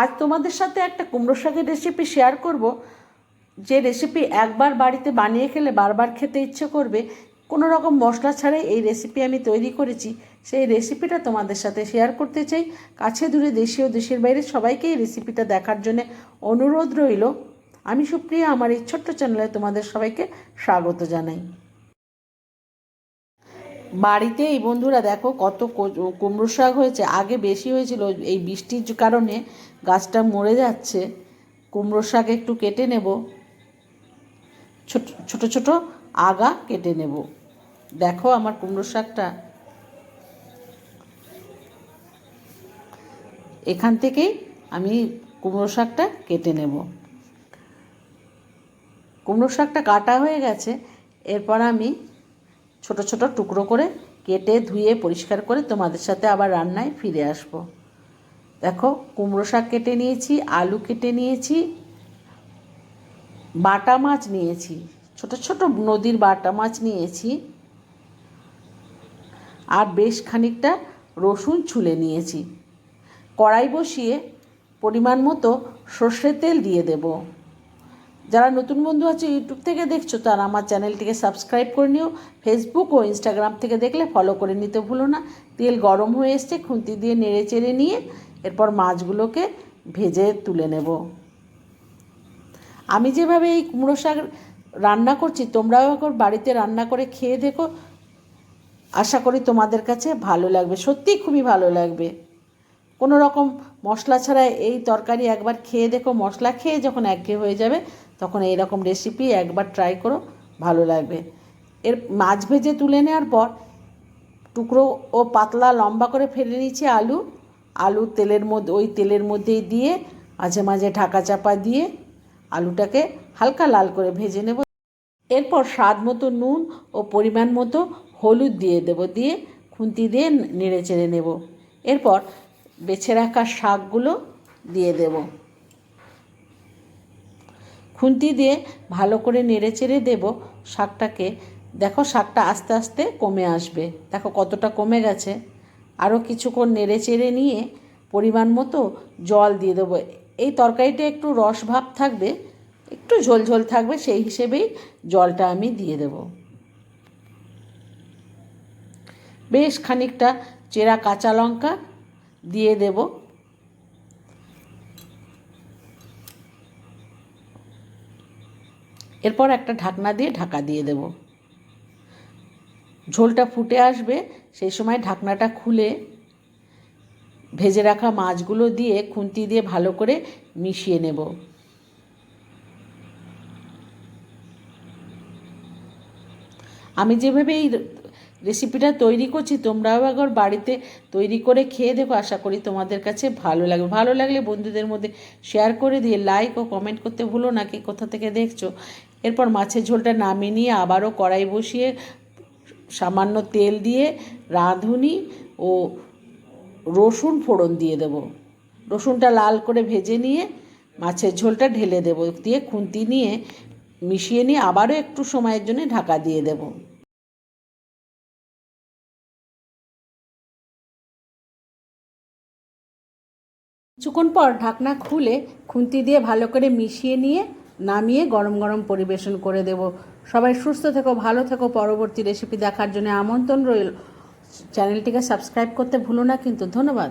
আজ তোমাদের সাথে একটা কুমড়ো শাকের রেসিপি শেয়ার করব, যে রেসিপি একবার বাড়িতে বানিয়ে খেলে বারবার খেতে ইচ্ছে করবে। কোনো রকম মশলা ছাড়াই এই রেসিপি আমি তৈরি করেছি। সেই রেসিপিটা তোমাদের সাথে শেয়ার করতে চাই। কাছে দূরে দেশে ও দেশের বাইরে সবাইকে এই রেসিপিটা দেখার জন্য অনুরোধ রইল। আমি সুপ্রিয়া, আমার এই ছোট্ট চ্যানেলে তোমাদের সবাইকে স্বাগত জানাই। বাড়িতে এই বন্ধুরা দেখো কত কুমড়ো শাক হয়েছে। আগে বেশি হয়েছিল, এই বৃষ্টির কারণে গাছটা মরে যাচ্ছে। কুমড়ো শাক একটু কেটে নেব। ছোট ছোট ছোট আগা কেটে নেব। দেখো আমার কুমড়ো শাকটা। এখান থেকেই আমি কুমড়ো শাকটা কেটে নেব। কুমড়ো শাকটা কাটা হয়ে গেছে। এরপর আমি ছোট ছোট টুকরো করে কেটে, ধুয়ে, পরিষ্কার করে তোমাদের সাথে আবার রান্নায় ফিরে আসব। দেখো, কুমড়ো শাক কেটে নিয়েছি, আলু কেটে নিয়েছি, বাটা মাছ নিয়েছি, ছোট ছোট নদীর বাটা মাছ নিয়েছি, আর বেশ খানিকটা রসুন ছুলে নিয়েছি। কড়াই বসিয়ে পরিমাণ মতো সর্ষের তেল দিয়ে দেবো। যারা নতুন বন্ধু আছে ইউটিউব থেকে দেখছ, তারা আমার চ্যানেলটিকে সাবস্ক্রাইব করে নিও। ফেসবুক ও ইনস্টাগ্রাম থেকে দেখলে ফলো করে নিতে ভুলো না। তেল গরম হয়ে এসছে, খুন্তি দিয়ে নেড়ে চেড়ে নিয়ে এরপর মাছগুলোকে ভেজে তুলে নেব। আমি যেভাবে এই কুমড়ো শাক রান্না করছি, তোমরাও এখন বাড়িতে রান্না করে খেয়ে দেখো। আশা করি তোমাদের কাছে ভালো লাগবে, সত্যিই খুবই ভালো লাগবে। কোনো রকম মশলা ছাড়া এই তরকারি একবার খেয়ে দেখো, মশলা খেয়ে যখন একঘেয়ে হয়ে যাবে তখন এই রকম রেসিপি একবার ট্রাই করো, ভালো লাগবে। এর মাছ ভেজে তুলে নেওয়ার পর টুকরো ও পাতলা লম্বা করে ফেলে নিয়েছি আলু। আলু তেলের মধ্যে, ওই তেলের মধ্যেই দিয়ে মাঝে মাঝে ঢাকা চাপা দিয়ে আলুটাকে হালকা লাল করে ভেজে নেব। এরপর স্বাদ মতো নুন ও পরিমাণ মতো হলুদ দিয়ে দেব, দিয়ে খুন্তি দিয়ে নেড়ে চেড়ে নেব। এরপর বেছে রাখা শাকগুলো দিয়ে দেব। খুন্তি দিয়ে ভালো করে নেড়ে চেড়ে দেব শাকটাকে। দেখো শাকটা আস্তে আস্তে কমে আসবে। দেখো কতটা কমে গেছে। আরও কিছুক্ষণ নেড়ে চেড়ে নিয়ে পরিমাণ মতো জল দিয়ে দেবো। এই তরকারিটা একটু রস ভাব থাকবে, একটু ঝোল ঝোল থাকবে, সেই হিসেবেই জলটা আমি দিয়ে দেব। বেশ খানিকটা চেরা কাঁচা লঙ্কা দিয়ে দেব। এরপর একটা ঢাকনা দিয়ে ঢাকা দিয়ে দেব। ঝোলটা ফুটে আসবে, সেই সময় ঢাকনাটা খুলে ভেজে রাখা মাছগুলো দিয়ে খুন্তি দিয়ে ভালো করে মিশিয়ে নেব। আমি যেভাবে এই রেসিপিটা তৈরি করছি, তোমরাও একবার বাড়িতে তৈরি করে খেয়ে দেখো, আশা করি তোমাদের কাছে ভালো লাগবে। ভালো লাগলে বন্ধুদের মধ্যে শেয়ার করে দিয়ে লাইক ও কমেন্ট করতে ভুলো না, কি কোথা থেকে দেখছ? এরপর মাছের ঝোলটা নামিয়ে নিয়ে আবারও কড়াই বসিয়ে সামান্য তেল দিয়ে রাঁধুনি ও রসুন ফোড়ন দিয়ে দেবো। রসুনটা লাল করে ভেজে নিয়ে মাছের ঝোলটা ঢেলে দেবো। দিয়ে খুন্তি নিয়ে মিশিয়ে নিয়ে আবারও একটু সময়ের জন্য ঢাকা দিয়ে দেবো। কিছুক্ষণ পর ঢাকনা খুলে খুন্তি দিয়ে ভালো করে মিশিয়ে নিয়ে নামিয়ে গরম গরম পরিবেশন করে দেব। সবাই সুস্থ থেকো, ভালো থেকো। পরবর্তী রেসিপি দেখার জন্য আমন্ত্রণ রইল। চ্যানেলটিকে সাবস্ক্রাইব করতে ভুলো না, কিন্তু ধন্যবাদ।